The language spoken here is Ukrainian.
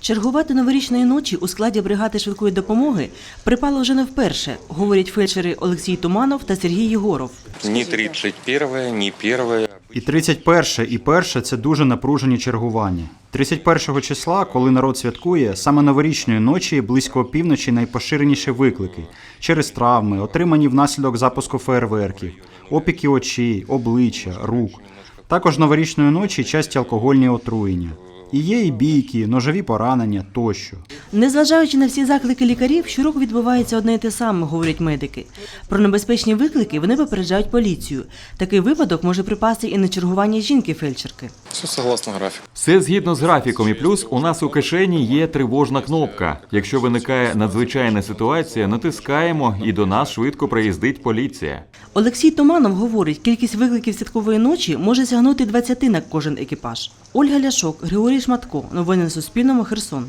Чергувати новорічної ночі у складі бригади швидкої допомоги припало вже не вперше, говорять фельдшери Олексій Туманов та Сергій Єгоров. Ни 31 ни 1 І 31 і 1 – це дуже напружені чергування. 31 числа, коли народ святкує, саме новорічної ночі близько опівночі найпоширеніші виклики через травми, отримані внаслідок запуску фейерверків, опіки очей, обличчя, рук. Також новорічної ночі часті алкогольні отруєння. І є і бійки, ножові поранення тощо. Незважаючи на всі заклики лікарів, щороку відбувається одне і те саме, говорять медики. Про небезпечні виклики вони попереджають поліцію. Такий випадок може припасти і на чергування жінки-фельдшерки. Все согласно графику. Все згідно з графіком, і плюс у нас у кишені є тривожна кнопка. Якщо виникає надзвичайна ситуація, натискаємо і до нас швидко приїздить поліція. Олексій Туманов говорить, кількість викликів святкової ночі може сягнути 20 на кожен екіпаж. Ольга Ляшок, Григорій Шматко. Новини на Суспільному. Херсон.